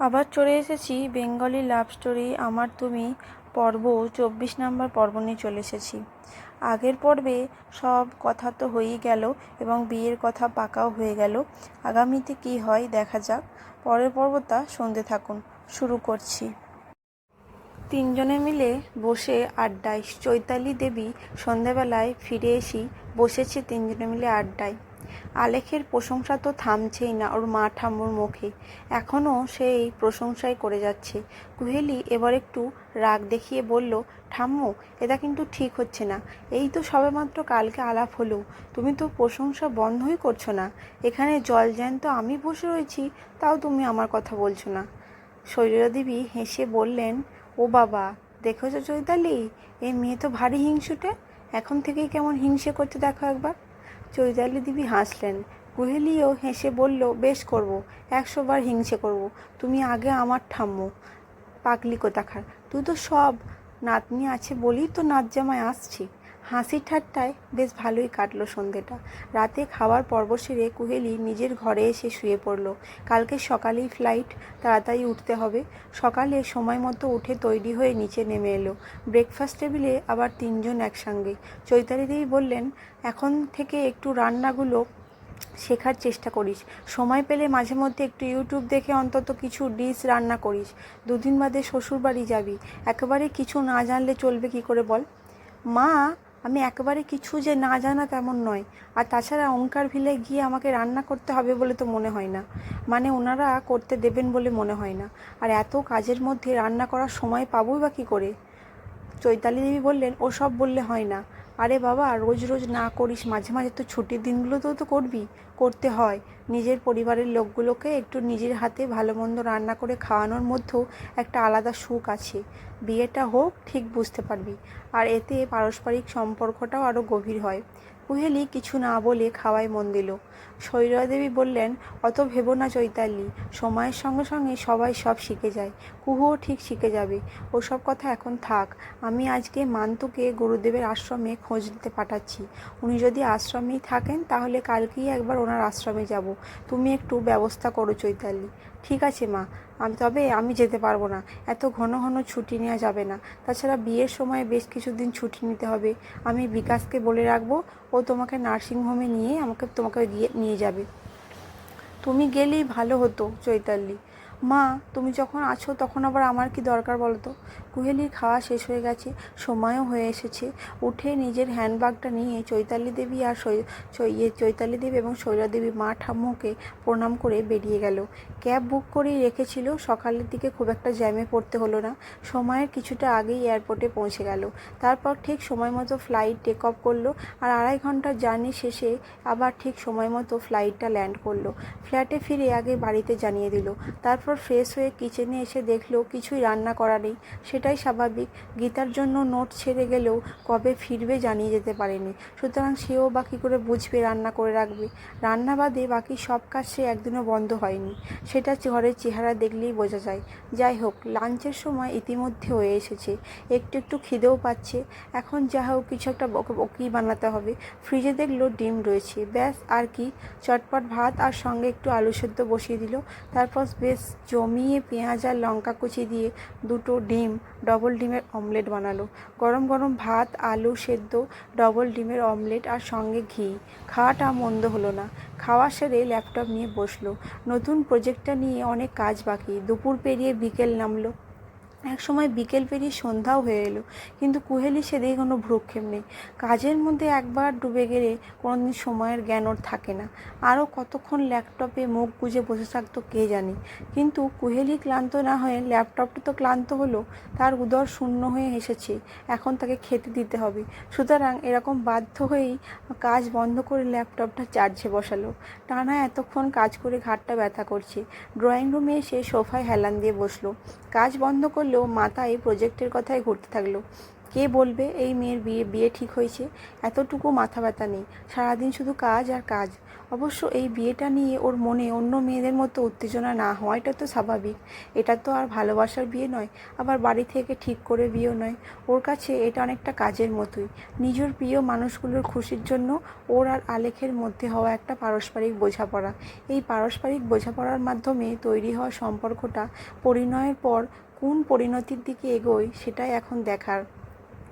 আবার চলে এসেছি বেঙ্গলি লাভ স্টোরি, আমার তুমি পর্ব, চব্বিশ নম্বর পর্ব নিয়ে চলে এসেছি। আগের পর্বে সব কথা তো হয়েই গেল এবং বিয়ের কথা পাকাও হয়ে গেল। আগামীতে কি হয় দেখা যাক। পরের পর্বটা শুনতে থাকুন। শুরু করছি। তিনজনে মিলে বসে আড্ডায়। চৈতালি দেবী সন্ধেবেলায় ফিরে এসি বসেছে তিনজনে মিলে আড্ডায়। আলেখের প্রশংসা তো থামছেই না ওর মা ঠাম্মুর মুখে। এখনও সেই প্রশংসাই করে যাচ্ছে। কুহেলি এবার একটু রাগ দেখিয়ে বলল, ঠাম্মু, এটা কিন্তু ঠিক হচ্ছে না। এই তো সবেমাত্র কালকে আলাপ হলো। তুমি তো প্রশংসা বন্ধই করছ না। এখানে জল জ্যান্ত আমি বসে রয়েছি, তাও তুমি আমার কথা বলছো না। শৈলদেবী হেসে বললেন, ও বাবা, দেখেছ চৈতালি? এই মেয়ে তো ভারী হিংসুটে। এখন থেকেই কেমন হিংসে করতে দেখো একবার। চৈতালি দেবী হাসলেন। কুহেলিও হেসে বলল, বেশ করব, একশোবার হিংসে করব। তুমি আগে আমার ঠাম্মু, পাগলি কোথাকার? তুই তো সব নাতনি আছে বলেই তো নাচ জামায় আসছি। হাসি ঠাট্টায় বেশ ভালোই কাটলো সন্ধেটা। রাতে খাওয়ার পর্ব সেরে কুহেলি নিজের ঘরে এসে শুয়ে পড়ল। কালকে সকালেই ফ্লাইট তাড়াতাড়ি উঠতে হবে। সকালে সময় মতো উঠে তৈরি হয়ে নিচে নেমে এলো। ব্রেকফাস্ট টেবিলে আবার তিনজন একসঙ্গে। চৈতালি দেবী বললেন, এখন থেকে একটু রান্নাগুলো শেখার চেষ্টা করিস। সময় পেলে মাঝে মধ্যে একটু ইউটিউব দেখে অন্তত কিছু ডিশ রান্না করিস। দুদিন বাদে শ্বশুর বাড়ি যাবি। একেবারে কিছু না জানলে চলবে কি করে বল? মা আমি একবারে কিছু যে না জানা তেমন নয়। আর তাছাড়া অঙ্কার ভিলে গিয়ে আমাকে রান্না করতে হবে বলে তো মনে হয় না। মানে ওনারা করতে দেবেন বলে মনে হয় না। আর এত কাজের মধ্যে রান্না করার সময় পাবোই বা কী করে? চৈতালি দেবী বললেন ও সব বললে হয় না। আরে বাবা, রোজ রোজ না করিস, মাঝে মাঝে তো ছুটির দিনগুলোতেও তো করবি। করতে হয়। নিজের পরিবারের লোকগুলোকে একটু নিজের হাতে ভালো মন্দ রান্না করে খাওয়ানোর মধ্যেও একটা আলাদা সুখ আছে। বিয়েটা হোক, ঠিক বুঝতে পারবি। আর এতে পারস্পরিক সম্পর্কটাও আরও গভীর হয়। কুহেলি কিছু না বলে খাওয়ায় মন দিল। শৈলদেবী বললেন, অত ভেবো না চৈতালি, সময়ের সঙ্গে সঙ্গে সবাই সব শিখে যায়, কুহুও ঠিক শিখে যাবে। ওসব কথা এখন থাক, আমি আজকে মান্তুকে গুরুদেবের আশ্রমে খোঁজ নিতে পাঠাচ্ছি। উনি যদি আশ্রমেই থাকেন, তাহলে কালকেই একবার ওনার আশ্রমে যাব। তুমি একটু ব্যবস্থা করো চৈতালি। ঠিক আছে মা আমি, তবে আমি যেতে পারব না। এত ঘন ঘন ছুটি নেওয়া যাবে না। তাছাড়া বিয়ের সময় বেশ কিছুদিন ছুটি নিতে হবে। আমি বিকাশকে বলে রাখব, ও তোমাকে নার্সিংহোমে নিয়ে আমাকে তোমাকে গিয়ে নিয়ে যাবে। তুমি গেলেই ভালো হতো, চৈতালি। মা, তুমি যখন আছো তখন আবার আমার কি দরকার বলো তো? কুহেলির খাওয়া শেষ হয়ে গেছে, সময়ও হয়ে এসেছে। উঠে নিজের হ্যান্ডব্যাগটা নিয়ে চৈতালি দেবী আর ইয়ে চৈতালি দেবী এবং শৈলাদেবী মা ঠাম্মুকে প্রণাম করে বেরিয়ে গেল। ক্যাব বুক করেই রেখেছিল, সকালের দিকে খুব একটা জ্যামে পড়তে হলো না। সময়ের কিছুটা আগেই এয়ারপোর্টে পৌঁছে গেল। তারপর ঠিক সময় মতো ফ্লাইট টেক অফ করল আর আড়াই ঘণ্টার জার্নি শেষে আবার ঠিক সময় মতো ফ্লাইটটা ল্যান্ড করল। ফ্ল্যাটে ফিরে আগে বাড়িতে জানিয়ে দিল। তারপর ফ্রেশ হয়ে কিচেনে এসে দেখল কিছুই রান্না করা নেই। সেটাই স্বাভাবিক। গীতার জন্য নোট ছেড়ে গেলেও কবে ফিরবে জানিয়ে যেতে পারেনি। সুতরাং সেও বা কী করে বুঝবে রান্না করে রাখবে? রান্না বাদে বাকি সব কাজ সে একদিনও বন্ধ হয়নি। সেটা ঘরের চেহারা দেখলেই বোঝা যায়। যাই হোক, লাঞ্চের সময় ইতিমধ্যে হয়ে এসেছে। একটু একটু খিদেও পাচ্ছে। এখন যা হোক, কিছু একটা বকি বানাতে হবে। ফ্রিজে দেখল ডিম রয়েছে। ব্যাস, আর কি? চটপট ভাত আর সঙ্গে একটু আলু সেদ্ধ বসিয়ে দিল। তারপর বেশ জমিয়ে পেঁয়াজ আর লঙ্কা কুচি দিয়ে দুটো ডিম ডবল ডিমের অমলেট বানালো। গরম গরম ভাত, আলু সেদ্ধ ডবল ডিমের অমলেট আর সঙ্গে ঘি। খাওয়াটা মন্দ হলো না। খাওয়া সেরে ল্যাপটপ নিয়ে বসল। নতুন প্রজেক্টটা নিয়ে অনেক কাজ বাকি। দুপুর পেরিয়ে বিকেল নামলো। এক সময় বিকেল পেরিয়ে সন্ধ্যাও হয়ে এলো, কিন্তু কুহেলি সেদিকে কোনো ভ্রুক্ষেপ নেই। কাজের মধ্যে একবার ডুবে গেলে কোনোদিন সময়ের জ্ঞান ওর থাকে না। আরও কতক্ষণ ল্যাপটপে মুখ গুজে বসে থাকতো কে জানে। কিন্তু কুহেলি ক্লান্ত না হয়ে ল্যাপটপটা তো ক্লান্ত হলো, তার উদর শূন্য হয়ে এসেছে, এখন তাকে খেতে দিতে হবে। সুতরাং এরকম বাধ্য হয়েই কাজ বন্ধ করে ল্যাপটপটা চার্জে বসালো। টানা এতক্ষণ কাজ করে ঘাটটা ব্যথা করছে। ড্রয়িং রুমে এসে সোফায় হেলান দিয়ে বসল। কাজ বন্ধ করলেও মাথায় প্রজেক্টের কথাই ঘুরতে থাকল। কে বলবে এই মেয়ের বিয়ে বিয়ে ঠিক হয়েছে? এতটুকু মাথা ব্যথা নেই। সারাদিন শুধু কাজ আর কাজ। অবশ্য এই বিয়েটা নিয়ে ওর মনে অন্য মেয়েদের মতো উত্তেজনা না হওয়াটা তো স্বাভাবিক। এটা তো আর ভালোবাসার বিয়ে নয়, আবার বাড়ি থেকে ঠিক করে বিয়েও নয়। ওর কাছে এটা অনেকটা কাজের মতোই। নিজের প্রিয় মানুষগুলোর খুশির জন্য ওর আর আলেখের মধ্যে হওয়া একটা পারস্পরিক বোঝাপড়া। এই পারস্পরিক বোঝাপড়ার মাধ্যমে তৈরি হওয়া সম্পর্কটা পরিণয়ের পর কোন পরিণতির দিকে এগোয় সেটাই এখন দেখার।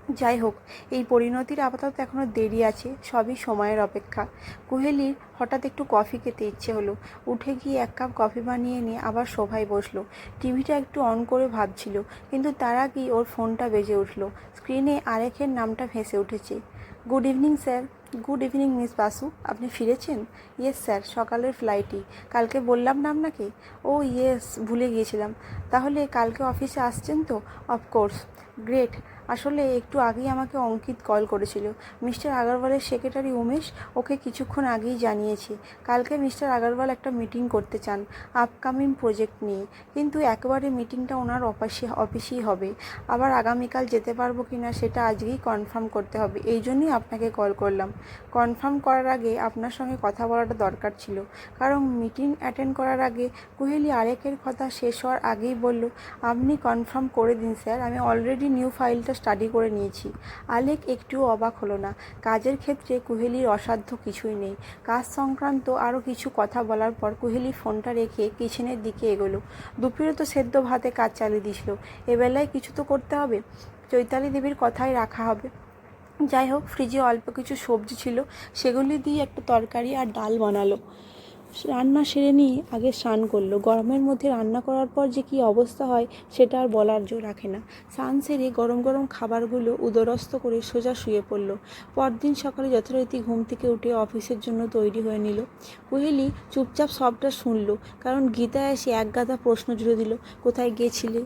যাই হোক, এই পরিণতির আপাতত এখনও দেরি আছে, সবই সময়ের অপেক্ষা। কোহেলির হঠাৎ একটু কফি খেতে ইচ্ছে হলো। উঠে গিয়ে এক কাপ কফি বানিয়ে নিয়ে আবার সোফায় বসল। টিভিটা একটু অন করে ভাবছিল, কিন্তু তার আগেই ওর ফোনটা বেজে উঠল। স্ক্রিনে আরেকের নামটা ভেসে উঠেছে। Good evening, sir. Good evening miss Basu আপনি ফিরেছেন? ইয়েস স্যার সকালের ফ্লাইটই কালকে বললাম না আপনাকে? ও ইয়েস ভুলে গিয়েছিলাম। তাহলে কালকে অফিসে আসছেন তো? অফকোর্স গ্রেট আসলে একটু আগেই আমাকে অঙ্কিত কল করেছিল। মিস্টার আগরওয়ালের সেক্রেটারি উমেশ ওকে কিছুক্ষণ আগেই জানিয়েছে। কালকে মিস্টার আগরওয়াল একটা মিটিং করতে চান আপকামিং প্রজেক্ট নিয়ে। কিন্তু একেবারে মিটিংটা ওনার অফিসে অফিসেই হবে। আবার আগামীকাল যেতে পারব কি না সেটা আজকেই কনফার্ম করতে হবে। এই জন্যই আপনাকে কল করলাম। কনফার্ম করার আগে আপনার সঙ্গে কথা বলাটা দরকার ছিল। কারণ মিটিং অ্যাটেন্ড করার আগে কুহেলি আরেকের কথা শেষ হওয়ার আগেই বলল, আপনি কনফার্ম করে দিন স্যার, আমি অলরেডি নিউ ফাইলটা স্টাডি করে নিয়েছি। আলেক একটুও অবাক হলো না। কাজের ক্ষেত্রে কুহেলির অসাধ্য কিছুই নেই। কাজ সংক্রান্ত আরও কিছু কথা বলার পর কুহেলি ফোনটা রেখে কিচেনের দিকে এগোলো। দুপুরে তো সেদ্ধ ভাতে কাজ চালিয়ে দিছিল এবেলায় কিছু তো করতে হবে। চৈতালি দেবীর কথাই রাখা হবে। যাই হোক ফ্রিজে অল্প কিছু সবজি ছিল, সেগুলি দিয়ে একটা তরকারি আর ডাল বানালো। রান্না সেরে নিয়ে আগে স্নান করল। গরমের মধ্যে রান্না করার পর যে কী অবস্থা হয়, সেটা আর বলার জো রাখে না। স্নান সেরে গরম গরম খাবারগুলো উদরস্থ করে সোজা শুয়ে পড়ল। পরদিন সকালে যথারীতি ঘুম থেকে উঠে অফিসের জন্য তৈরি হয়ে নিল। কোহেলি চুপচাপ সবটা শুনলো, কারণ গীতা এসে এক গাদা প্রশ্ন জুড়ে দিল, কোথায় গিয়েছিলে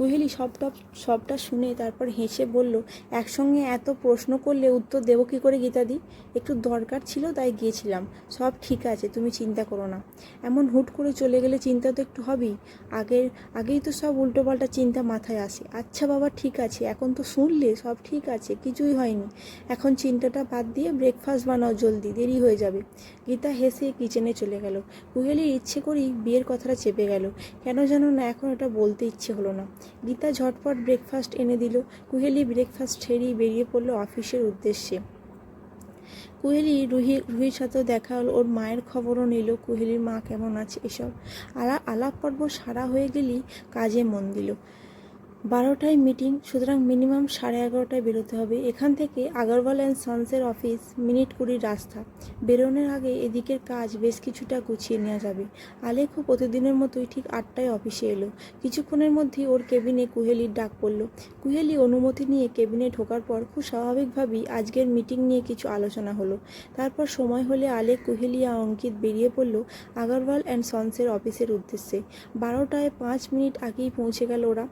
কুহেলি সবটা সবটা শুনে তারপর হেসে বলল, একসঙ্গে এত প্রশ্ন করলে উত্তর দেবো কী করে গীতাদি? একটু দরকার ছিল, তাই গিয়েছিলাম। সব ঠিক আছে, তুমি চিন্তা করো না। এমন হুট করে চলে গেলে চিন্তা তো একটু হবেই। আগের, আগেই তো সব উল্টোপাল্টা চিন্তা মাথায় আসে। আচ্ছা বাবা, ঠিক আছে, এখন তো শুনলে সব ঠিক আছে, কিছুই হয়নি। এখন চিন্তাটা বাদ দিয়ে ব্রেকফাস্ট বানাও জলদি, দেরি হয়ে যাবে। গীতা হেসে কিচেনে চলে গেল। কুহেলির ইচ্ছে করেই বিয়ের কথাটা চেপে গেল। কেন যেন না, এখন এটা বলতে ইচ্ছে হলো না। গীতা ঝটপট ব্রেকফাস্ট এনে দিল। কুহেলি ব্রেকফাস্ট ছেড়েই বেরিয়ে পড়ল অফিসের উদ্দেশ্যে। কুহেলি রুহি, রুহির সাথেও দেখা হলো, ওর মায়ের খবরও নিল, কুহেলির মা কেমন আছে এসব। আলা আলাপ পর্ব সারা হয়ে গেলেই কাজে মন দিল। বারোটায় মিটিং, সুতরাং মিনিমাম সাড়ে এগারোটায় বেরোতে হবে। এখান থেকে আগরওয়াল অ্যান্ড সন্সের অফিস মিনিট কুড়ির রাস্তা। বেরোনোর আগে এদিকের কাজ বেশ কিছুটা গুছিয়ে নেওয়া যাবে। আলেখও প্রতিদিনের মতোই ঠিক আটটায় অফিসে এলো। কিছুক্ষণের মধ্যেই ওর কেবিনে কুহেলির ডাক পড়ল। কুহেলি অনুমতি নিয়ে কেবিনে ঢোকার পর খুব স্বাভাবিকভাবেই আজকের মিটিং নিয়ে কিছু আলোচনা হলো। তারপর সময় হলে আলেক কুহেলি আর অঙ্কিত বেরিয়ে পড়ল আগরওয়াল অ্যান্ড সন্সের অফিসের উদ্দেশ্যে। বারোটায় পাঁচ মিনিট আগেই পৌঁছে গেল ওরা।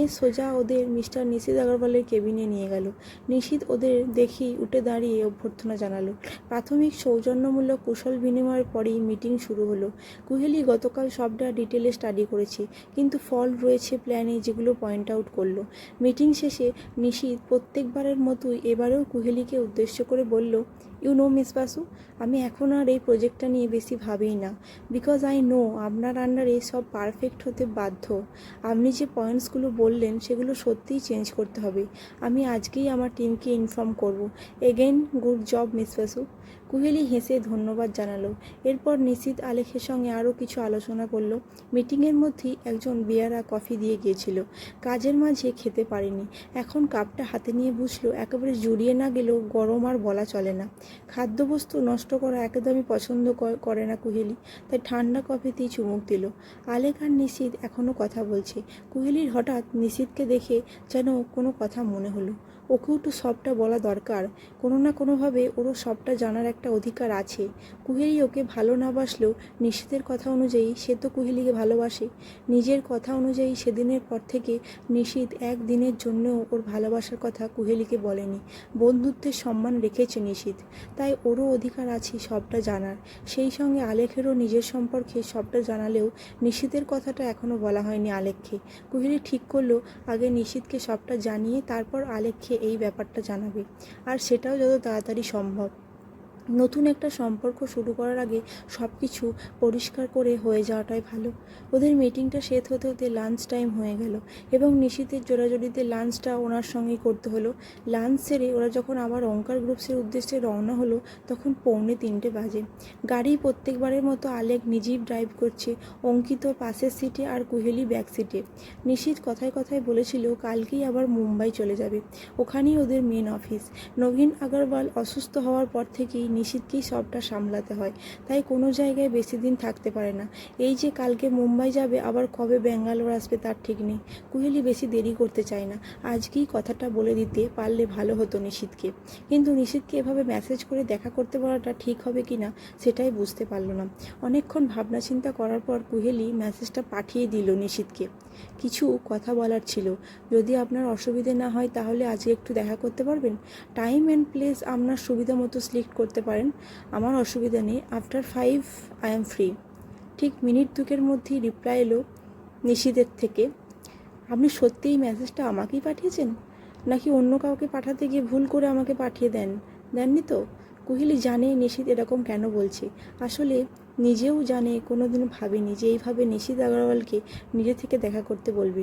উমেশ সোজা ওদের মিস্টার নিশিত আগরওয়ালের কেবিনে নিয়ে গেল। নিশিত ওদের দেখেই উঠে দাঁড়িয়ে অভ্যর্থনা জানালো। প্রাথমিক সৌজন্যমূলক কুশল বিনিময়ের পরেই মিটিং শুরু হলো। কুহেলি, গতকাল সবটা ডিটেলে স্টাডি করেছে, কিন্তু ফল রয়েছে প্ল্যানে যেগুলো পয়েন্ট আউট করল। মিটিং শেষে নিশিত প্রত্যেকবারের মতোই এবারেও কুহেলিকে উদ্দেশ্য করে বলল ইউ নো মিস বাসু আমি এখন আর এই প্রজেক্টটা নিয়ে বেশি ভাবি না। বিকজ আই নো আপনার আন্ডারে সব পারফেক্ট হতে বাধ্য। আপনি যে পয়েন্টসগুলো বললেন, সেগুলো সত্যিই চেঞ্জ করতে হবে। আমি আজকেই আমার টিমকে ইনফর্ম করব। Again good job miss Basu Kuheli হেসে ধন্যবাদ জানালো। এরপর নিশিত আলেখের সঙ্গে আরও কিছু আলোচনা করল। মিটিংয়ের মধ্যেই একজন বিয়ারা কফি দিয়ে গিয়েছিল। কাজের মাঝে খেতে পারেনি। এখন কাপটা হাতে নিয়ে বুঝলো, একেবারে জুড়িয়ে না গেলেও গরম আর বলা চলে না। খাদ্যবস্তু নষ্ট করা একদমই পছন্দ করে না কুহেলি, তাই ঠান্ডা কফিতেই চুমুক দিল। আলেক আর নিশিত এখনও কথা বলছে। কুহেলির হঠাৎ নিশিতকে দেখে যেন কোনো কথা মনে হলো। ওকেও তো সবটা বলা দরকার। কোনো না কোনোভাবে ওরও সবটা জানার একটা অধিকার আছে। কুহেলি ওকে ভালো না বাসলেও নিশিতের কথা অনুযায়ী সে তো কুহেলিকে ভালোবাসে। নিজের কথা অনুযায়ী সেদিনের পর থেকে নিশিত একদিনের জন্যও ওর ভালোবাসার কথা কুহেলিকে বলেনি। বন্ধুত্বের সম্মান রেখেছে নিশিত তাই ওরও অধিকার আছে সবটা জানার। সেই সঙ্গে আলেখেরও নিজের সম্পর্কে সবটা জানালেও নিশিতের কথাটা এখনও বলা হয়নি আলেখকে। কুহেলি ঠিক করল, আগে নিশিতকে সবটা জানিয়ে তারপর আলেখকে এই ব্যাপারটা জানাবে। আর সেটাও যত তাড়াতাড়ি সম্ভব। নতুন একটা সম্পর্ক শুরু করার আগে সব কিছু পরিষ্কার করে হয়ে যাওয়াটাই ভালো। ওদের মিটিংটা শেষ হতে হতে লাঞ্চ টাইম হয়ে গেল এবং নিশীতের জোড়াজোড়িতে লাঞ্চটা ওনার সঙ্গেই করতে হলো। লাঞ্চ সেরে ওরা যখন আবার অঙ্কার গ্রুপসের উদ্দেশ্যে রওনা হলো, তখন পৌনে তিনটে বাজে। গাড়ি প্রত্যেকবারের মতো আলেক নিজেই ড্রাইভ করছে, অঙ্কিত পাশের সিটে আর কুহেলি ব্যাক সিটে নিশীত কথায় কথায় বলেছিল, কালকেই আবার মুম্বাই চলে যাবে। ওখানেই ওদের মেন অফিস নবীন আগরওয়াল অসুস্থ হওয়ার পর থেকেই নিশীথকেই সবটা সামলাতে হয়। তাই কোনো জায়গায় বেশি দিন থাকতে পারে না। এই যে কালকে মুম্বাই যাবে, আবার কবে ব্যাঙ্গালোর আসবে তার ঠিক নেই। কুহেলি বেশি দেরি করতে চায় না। আজকেই কথাটা বলে দিতে পারলে ভালো হতো নিশীথকে কিন্তু নিশীথকে এভাবে মেসেজ করে দেখা করতে বলাটা ঠিক হবে কি না, সেটাই বুঝতে পারল না। অনেকক্ষণ ভাবনা চিন্তা করার পর কুহেলি মেসেজটা পাঠিয়ে দিল নিশীথকে কিছু কথা বলার ছিল। যদি আপনার অসুবিধে না হয়, তাহলে আজকে একটু দেখা করতে পারবেন? টাইম অ্যান্ড প্লেস আপনার সুবিধা মতো সিলেক্ট করতে পারেন, আমার অসুবিধা নেই। After five I am free ঠিক মিনিট দুকের মধ্যেই রিপ্লাই এলো নিশিদের থেকে। আপনি সত্যিই মেসেজটা আমাকেই পাঠিয়েছেন? নাকি অন্য কাউকে পাঠাতে গিয়ে ভুল করে আমাকে পাঠিয়ে দেন? দেননি তো? কুহিলি জানে নিশিদ এরকম কেন বলছে। আসলে নিজেও জানে কোনোদিনও ভাবেনি যে এইভাবে নিশীত আগরওয়ালকে নিজে থেকে দেখা করতে বলবে।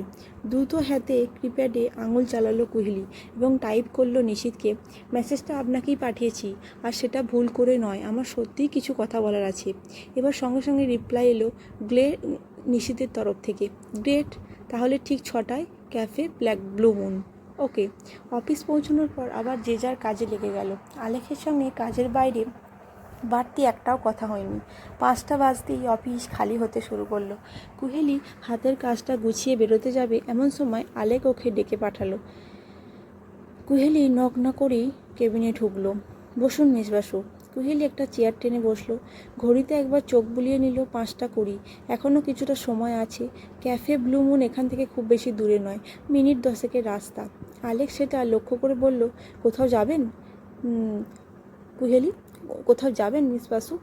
দ্রুত হাতে কিপ্যাডে আঙুল চালালো কুহিলি এবং টাইপ করল নিশীথকে মেসেজটা আপনাকেই পাঠিয়েছি, আর সেটা ভুল করে নয়, আমার সত্যিই কিছু কথা বলার আছে। এবার সঙ্গে সঙ্গে রিপ্লাই এলো গ্লে, নিশীতের তরফ থেকে গ্রেট তাহলে ঠিক ছটায় cafe black blue moon okay office পৌঁছানোর পর আবার যে যার কাজে লেগে গেল। আলেখের সঙ্গে কাজের বাইরে বাড়তি একটাও কথা হয়নি। পাঁচটা বাজতেই অফিস খালি হতে শুরু করল। কুহেলি হাতের কাজটা গুছিয়ে বেরোতে যাবে এমন সময় আলেক ওকে ডেকে পাঠালো। কুহেলি নক না করেই কেবিনে ঢুকলো। বসুন মেজবাসু। কুহেলি একটা চেয়ার টেনে বসল। ঘড়িতে একবার চোখ বুলিয়ে নিল পাঁচটা কুড়ি। এখনও কিছুটা সময় আছে। ক্যাফে ব্লু মুন এখান থেকে খুব বেশি দূরে নয়, মিনিট দশেকের রাস্তা। আলেক সেটা লক্ষ্য করে বলল, কোথাও যাবেন? কুহেলি? কোথাও যাবেন, মিস বাসু?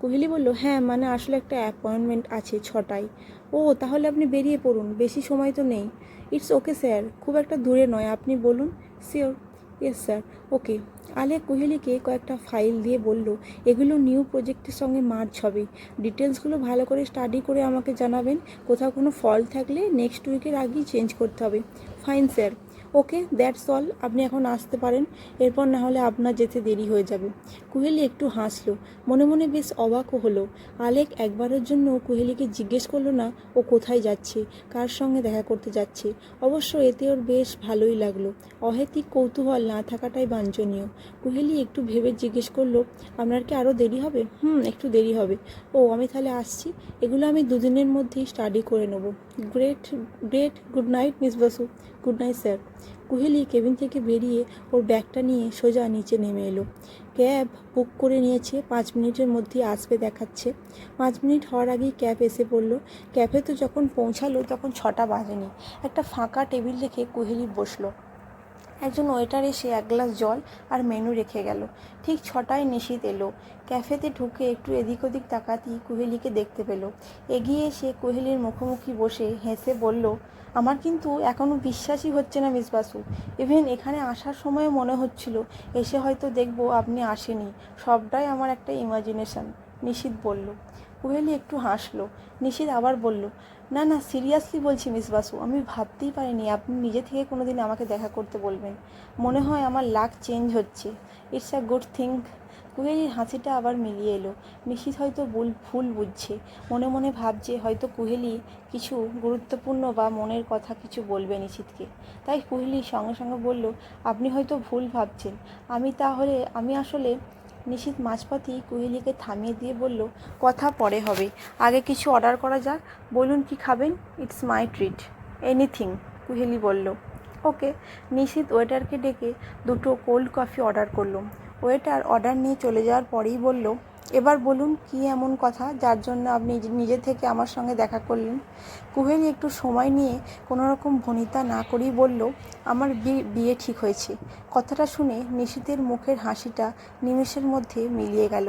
কুহেলি বলল হ্যাঁ মানে আসলে একটা অ্যাপয়েন্টমেন্ট আছে ছটায়। ও, তাহলে আপনি বেরিয়ে পড়ুন, বেশি সময় তো নেই। ইটস ওকে, স্যার, খুব একটা দূরে নয়, আপনি বলুন? শিওর ইয়েস স্যার ওকে আলে কোহেলিকে কয়েকটা ফাইল দিয়ে বলল, এগুলো নিউ প্রজেক্টের সঙ্গে মার্চ হবে। ডিটেলসগুলো ভালো করে স্টাডি করে আমাকে জানাবেন। কোথাও কোনো ফল্ট থাকলে নেক্সট উইকের আগেই চেঞ্জ করতে হবে। Fine sir okay that's all আপনি এখন আসতে পারেন। এরপর না হলে আপনার যেতে দেরি হয়ে যাবে। কুহেলি একটু হাসলো। মনে মনে বেশ অবাকও হলো। আলেক একবারের জন্য কুহেলিকে জিজ্ঞেস করল না, ও কোথায় যাচ্ছে, কার সঙ্গে দেখা করতে যাচ্ছে। অবশ্য এতে ওর বেশ ভালোই লাগল। অহেতিক কৌতূহল না থাকাটাই বাঞ্ছনীয়। কুহেলি একটু ভেবে জিজ্ঞেস করল, আপনার কি আরও দেরি হবে? হুম, একটু দেরি হবে। ও, আমি তাহলে আসছি। এগুলো আমি দুদিনের মধ্যেই স্টাডি করে নেব। Great great good night miss Basu good night sir Kuheli cabin থেকে বেরিয়ে ওর ব্যাগটা নিয়ে সোজা নিচে নেমে এলো। ক্যাব বুক করে নিয়েছে, পাঁচ মিনিটের মধ্যে আসবে দেখাচ্ছে। পাঁচ মিনিট হওয়ার আগেই ক্যাব এসে পড়ল। ক্যাফে তো যখন পৌঁছালো তখন ছটা বাজেনি। একটা ফাঁকা টেবিল রেখে কুহেলি বসল। একজন ওয়েটার এসে এক গ্লাস জল আর মেনু রেখে গেল। ঠিক ছটায় নিশীত এলো। ক্যাফেতে ঢুকে একটু এদিক ওদিক তাকাতেই কুহেলিকে দেখতে পেল। এগিয়ে এসে কুহেলির মুখোমুখি বসে হেসে বলল আমার কিন্তু এখনও বিশ্বাসই হচ্ছে না মিস বাসু। ইভেন এখানে আসার সময় মনে হচ্ছিল, এসে হয়তো দেখব আপনি আসেনি। সবটাই আমার একটা ইমাজিনেশন নিশীত বলল। কুহেলি একটু হাসলো। নিশীত আবার বলল, না না সিরিয়াসলি বলছি মিস বাসু, আমি ভাবতেই পারিনি আপনি নিজে থেকে কোনো দিন আমাকে দেখা করতে বলবেন। মনে হয় আমার লাক চেঞ্জ হচ্ছে। ইটস আ গুড থিং কুহেলির হাসিটা আবার মিলিয়ে এলো। নিশীত হয়তো ভুল ভুল বুঝছে। মনে মনে ভাবছে হয়তো কুহেলি কিছু গুরুত্বপূর্ণ বা মনের কথা কিছু বলবে নিশীতকে তাই কুহেলি সঙ্গে সঙ্গে বলল, আপনি হয়তো ভুল ভাবছেন। আমি তাহলে, আমি আসলে নিশীত মাঝপথেই কুহেলিকে থামিয়ে দিয়ে বলল, কথা পরে হবে। আগে কিছু অর্ডার করা যাক। বলুন কি খাবেন? It's my treat. Anything Kuheli বলল। ওকে নিশীত ওয়েটারকে ডেকে দুটো কোল্ড কফি অর্ডার করল ওয়েটার অর্ডার নিয়ে চলে যাওয়ার পরেই বলল, এবার বলুন কি এমন কথা যার জন্য আপনি নিজে থেকে আমার সঙ্গে দেখা করলেন? কুহেলি একটু সময় নিয়ে কোনো রকম ভনিতা না করেই বলল, আমার বিয়ে ঠিক হয়েছে। কথাটা শুনে নিশীতের মুখের হাসিটা নিমেষের মধ্যে মিলিয়ে গেল।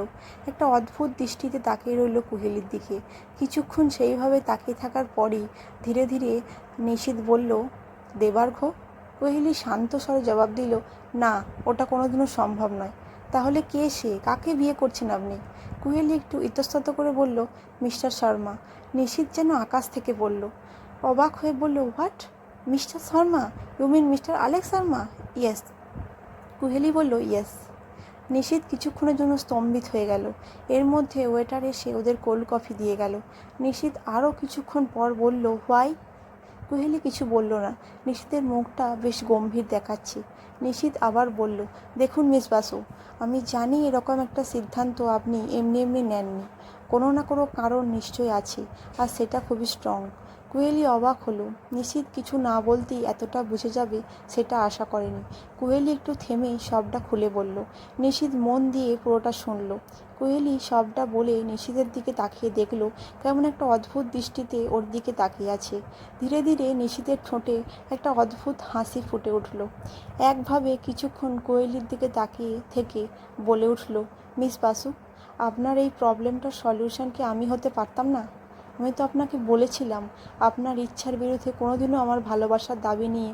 একটা অদ্ভুত দৃষ্টিতে তাকিয়ে রইল কুহেলির দিকে। কিছুক্ষণ সেইভাবে তাকিয়ে থাকার পরই ধীরে ধীরে নিশীত বলল দেবার্ঘ কোহেলি শান্ত স্বরে জবাব দিল, না, ওটা কোনোদিনও সম্ভব নয়। তাহলে কে সে? কাকে বিয়ে করছেন আপনি? কুহেলি একটু ইতস্তত করে বলল, মিস্টার শর্মা নিশীত যেন আকাশ থেকে বলল অবাক হয়ে বলল, what? Mister Sharma? You mister Alek Sharma? Yes. কুহেলি বলল, ইয়েস। নিশীত কিছুক্ষণের জন্য স্তম্ভিত হয়ে গেল। এর মধ্যে ওয়েটার এসে ওদের কোল্ড কফি দিয়ে গেল। নিশীত আরও কিছুক্ষণ পর বলল, হোয়াই? কুহেলি কিছু বলল না। নিশীতের মুখটা বেশ গম্ভীর দেখাচ্ছে। নিশীত আবার বলল, দেখুন মিস বাসু, আমি জানি এরকম একটা সিদ্ধান্ত আপনি এমনি এমনি নেননি। কোনো না কোনো কারণ নিশ্চয়ই আছে, আর সেটা খুবই স্ট্রং কুহেলি অবাক হলো। নিশীত কিছু না বলতেই এতটা বুঝে যাবে সেটা আশা করেনি। কুহেলি একটু থেমে সবটা খুলে বলল। নিশীত মন দিয়ে পুরোটা শুনল। কুহেলি সবটা বলে নিশীতের দিকে তাকিয়ে দেখল কেমন একটা অদ্ভুত দৃষ্টিতে ওর দিকে তাকিয়ে আছে। ধীরে ধীরে নিশীতের ঠোঁটে একটা অদ্ভুত হাসি ফুটে উঠল। একভাবে কিছুক্ষণ কোয়েলির দিকে তাকিয়ে থেকে বলে উঠল, মিস বাসু, আপনার এই প্রবলেমটার সলিউশন কি আমি হতে পারতাম না? আমি তো আপনাকে বলেছিলাম, আপনার ইচ্ছার বিরুদ্ধে কোনোদিনও আমার ভালোবাসার দাবি নিয়ে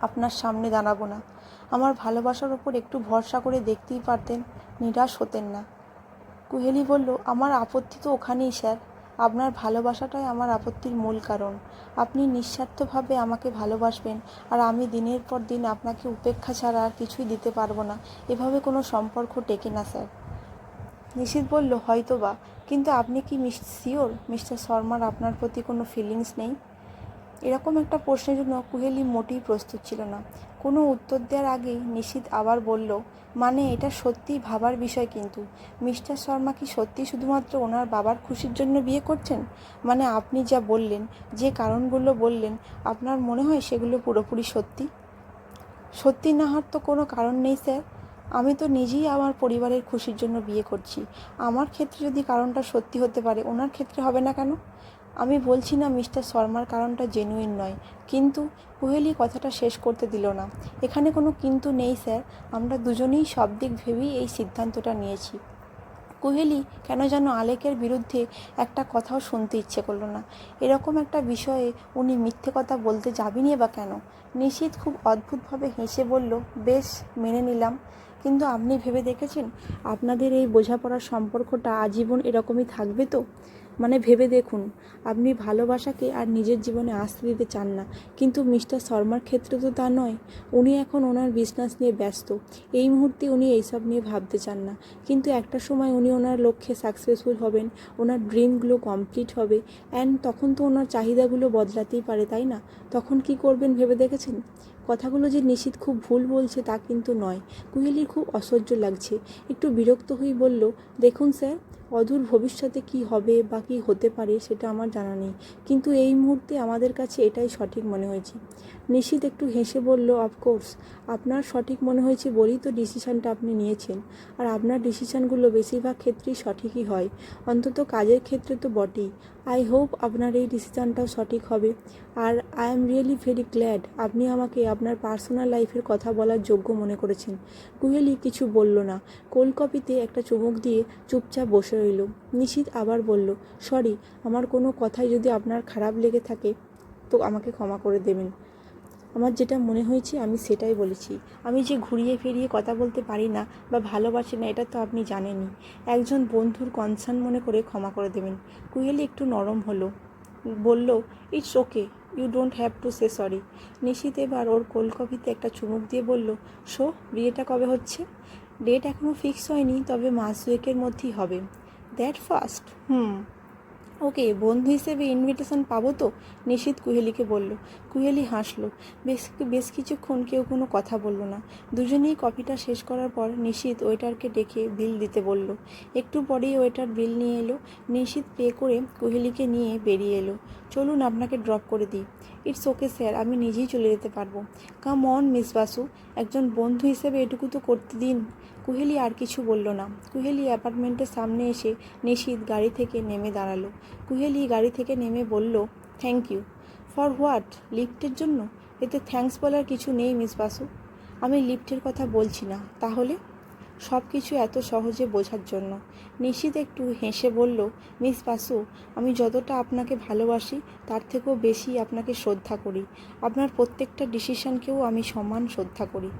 আপনার সামনে দাঁড়াবো না। আমার ভালোবাসার ওপর একটু ভরসা করে দেখতেই পারতেন, নিরাশ হতেন না। কুহেলি বলল, আমার আপত্তি তো ওখানেই, স্যার। আপনার ভালোবাসাটাই আমার আপত্তির মূল কারণ। আপনি নিঃস্বার্থভাবে আমাকে ভালোবাসবেন আর আমি দিনের পর দিন আপনাকে উপেক্ষা ছাড়া আর কিছুই দিতে পারব না। এভাবে কোনো সম্পর্ক টেকে না, স্যার। নিশীত বলল হয়তো বা কিন্তু আপনি কি মিস শিওর মিস্টার শর্মার আপনার প্রতি কোনো ফিলিংস নেই? এরকম একটা প্রশ্নের জন্য কুহেলি মোটেই প্রস্তুত ছিল না। কোনো উত্তর দেওয়ার আগেই নিশীত আবার বলল মানে এটা সত্যিই ভাবার বিষয় কিন্তু। মিস্টার শর্মা কি সত্যি শুধুমাত্র ওনার বাবার খুশির জন্য বিয়ে করছেন? মানে আপনি যা বললেন, যে কারণগুলো বললেন, আপনার মনে হয় সেগুলো পুরোপুরি সত্যি? সত্যি না হওয়ার তো কোনো কারণ নেই, স্যার। আমি তো নিজেই আমার পরিবারের খুশির জন্য বিয়ে করছি। আমার ক্ষেত্রে যদি কারণটা সত্যি হতে পারে, ওনার ক্ষেত্রে হবে না কেন? আমি বলছি না মিস্টার শর্মার কারণটা জেনুইন নয়, কিন্তু কোহেলি কথাটা শেষ করতে দিল না। এখানে কোনো কিন্তু নেই স্যার, আমরা দুজনেই সব দিক ভেবেই এই সিদ্ধান্তটা নিয়েছি। কোহেলি কেন যেন আলেকের বিরুদ্ধে একটা কথাও শুনতে ইচ্ছে করল না। এরকম একটা বিষয়ে উনি মিথ্যে কথা বলতে যাবেনই বা কেন? নিশীত খুব অদ্ভুতভাবে হেসে বলল, বেশ, মেনে নিলাম। কিন্তু আপনি ভেবে দেখেছেন? আপনাদের এই বোঝাপড়ার সম্পর্কটা আজীবন এরকমই থাকবে তো? মানে ভেবে দেখুন, আপনি ভালোবাসাকে আর নিজের জীবনে আসতে দিতে চান না। কিন্তু মিস্টার শর্মার ক্ষেত্রে তো তা নয়। উনি এখন ওনার বিজনেস নিয়ে ব্যস্ত। এই মুহূর্তে উনি এইসব নিয়ে ভাবতে চান না। কিন্তু একটা সময় উনি ওনার লক্ষ্যে সাকসেসফুল হবেন, ওনার ড্রিমগুলো কমপ্লিট হবে অ্যান্ড তখন তো ওনার চাহিদাগুলো বদলাতেই পারে, তাই না? তখন কি করবেন ভেবে দেখেছেন? কথাগুলো যে নিশীত খুব ভুল বলছে তা কিন্তু নয়। কুহেলির খুব অসহ্য লাগছে। একটু বিরক্ত হয়ে বলল, দেখুন স্যার, অদূর ভবিষ্যতে কি হবে বা কী হতে পারে সেটা আমার জানা নেই। কিন্তু এই মুহূর্তে আমাদের কাছে এটাই সঠিক মনে হয়েছে। নিশীত একটু হেসে বলল অফকোর্স আপনার সঠিক মনে হয়েছে বলেই তো ডিসিশানটা আপনি নিয়েছেন। আর আপনার ডিসিশানগুলো বেশিরভাগ ক্ষেত্রেই সঠিকই হয়। অন্তত কাজের ক্ষেত্রে তো বটেই। আই হোপ আপনার এই ডিসিশানটাও সঠিক হবে। আর I am really very glad আপনি আমাকে আপনার পার্সোনাল লাইফের কথা বলার যোগ্য মনে করেছেন। কুয়েলি কিছু বলল না। কোল্ড কপিতে একটা চুমুক দিয়ে চুপচাপ বসে রইল। নিশিত আবার বলল সরি আমার কোনো কথাই যদি আপনার খারাপ লেগে থাকে, তো আমাকে ক্ষমা করে দেবেন। আমার যেটা মনে হয়েছে আমি সেটাই বলেছি। আমি যে ঘুরিয়ে ফিরিয়ে কথা বলতে পারি না বা ভালোবাসি না, এটা তো আপনি জানেনই। একজন বন্ধুর কনসার্ন মনে করে ক্ষমা করে দেবেন। কুহেলি একটু নরম হলো। বলল it's okay you don't have to say sorry Nishit এবার ওর কোল্ড কফিতে একটা চুমুক দিয়ে বলল, শো, বিয়েটা কবে হচ্ছে? ডেট এখনও ফিক্স হয়নি, তবে মাস দুয়েকের মধ্যেই হবে। দ্যাট ফার্স্ট হুম। ওকে বন্ধু হিসেবে ইনভিটেশন পাবো তো? নিশীত কুহেলিকে বলল। কুহেলি হাসলো। বেশ বেশ কিছুক্ষণ কেউ কোনো কথা বলল না। দুজনেই কফিটা শেষ করার পর নিশীত ওয়েটারকে ডেকে বিল দিতে বলল। একটু পরেই ওয়েটার বিল নিয়ে এলো। নিশীত পে করে কুহেলিকে নিয়ে বেরিয়ে এলো। চলুন আপনাকে ড্রপ করে দিই। ইটস ওকে স্যার আমি নিজেই চলে যেতে পারব। কাম অন মিস বাসু একজন বন্ধু হিসেবে এটুকু তো করতে দিন। কুহেলি আর কিছু বলল না। কুহেলি অ্যাপার্টমেন্টের সামনে এসে নিশীত গাড়ি থেকে নেমে দাঁড়াল। কুহেলি গাড়ি থেকে নেমে বলল থ্যাংক ইউ ফর হোয়াট লিফটের জন্য? এতে থ্যাঙ্কস বলার কিছু নেই, মিস বাসু। আমি লিফটের কথা বলছি না, তাহলে? সব কিছু এত সহজে বোঝার জন্য। নিশীত একটু হেসে বলল, মিস বাসু, আমি যতটা আপনাকে ভালোবাসি, তার থেকেও বেশি আপনাকে শ্রদ্ধা করি। আপনার প্রত্যেকটা ডিসিশনকেও আমি সমান শ্রদ্ধা করি।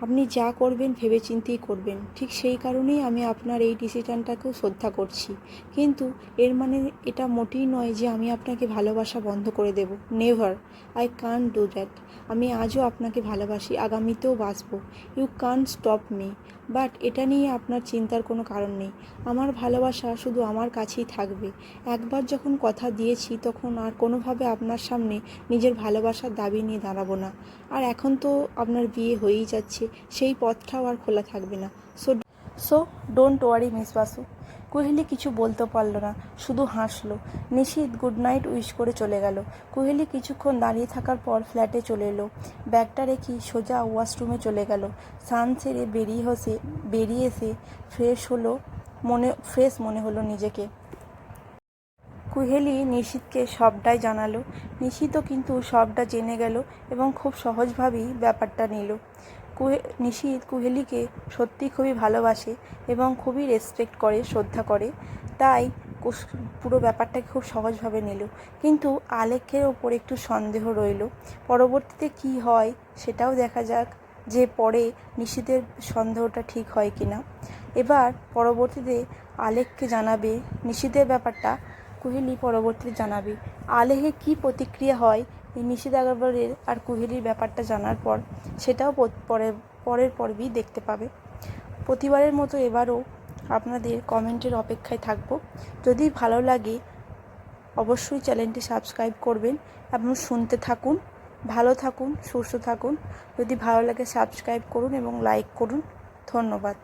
আপনি যা করবেন, ভেবেচিন্তেই করবেন। ঠিক সেই কারণেই আমি আপনার এই ডিসিশনটাকেও শ্রদ্ধা করছি। কিন্তু এর মানে এটা মোটেই নয় যে আমি আপনাকে ভালোবাসা বন্ধ করে দেব। Never, I can't do that. আমি আজও আপনাকে ভালোবাসি, আগামীতেও বাসবো you can't stop me. But এটা নিয়ে আপনার চিন্তার কোনো কারণ নেই। আমার ভালোবাসা শুধু আমার কাছেই থাকবে। একবার যখন কথা দিয়েছি, তখন আর কোনোভাবে আপনার সামনে নিজের ভালোবাসার দাবি নিয়ে দাঁড়াবো না। আর এখন তো আপনার বিয়ে হয়েই যাচ্ছে। সেই পথটাও আর খোলা থাকবে না। So so don't worry miss Basu. Koheli কিছু বলতে পারল না, শুধু হাসলো। নিশীত গুড নাইট উইশ করে চলে গেল। কোহেলি কিছুক্ষণ দাঁড়িয়ে থাকার পর ফ্ল্যাটে চলে এলো। ব্যাগটা রেখে সোজা ওয়াশরুমে চলে গেল। সান সেরে বেরিয়ে হসে, বেরিয়ে এসে ফ্রেশ হলো, মনে ফ্রেশ মনে হলো নিজেকে। কুহেলি নিশীথকে সবটাই জানালো। নিশীথও কিন্তু সবটা জেনে গেল এবং খুব সহজভাবেই ব্যাপারটা নিল। কুহে নিশীথ কুহেলিকে সত্যি খুবই ভালোবাসে এবং খুবই রেসপেক্ট করে, শ্রদ্ধা করে। তাই পুরো ব্যাপারটাকে খুব সহজভাবে নিল। কিন্তু আলেখ্যের ওপর একটু সন্দেহ রইল। পরবর্তীতে কি হয় সেটাও দেখা যাক যে পরে নিশীথের সন্দেহটা ঠিক হয় কিনা। এবার পরবর্তীতে আলেককে জানাবে নিশীথের ব্যাপারটা কুহেলি পরবর্তীতে জানাবে। আলেহে কি প্রতিক্রিয়া হয় এই নিশীথ আগরওয়ালের আর কুহেলির ব্যাপারটা জানার পর সেটাও পরের পরের পর্বেই দেখতে পাবে। প্রতিবারের মতো এবারও আপনাদের কমেন্টের অপেক্ষায় থাকব। যদি ভালো লাগে, অবশ্যই চ্যানেলটি সাবস্ক্রাইব করবেন এবং শুনতে থাকুন, ভালো থাকুন, সুস্থ থাকুন। যদি ভালো লাগে, সাবস্ক্রাইব করুন এবং লাইক করুন। ধন্যবাদ।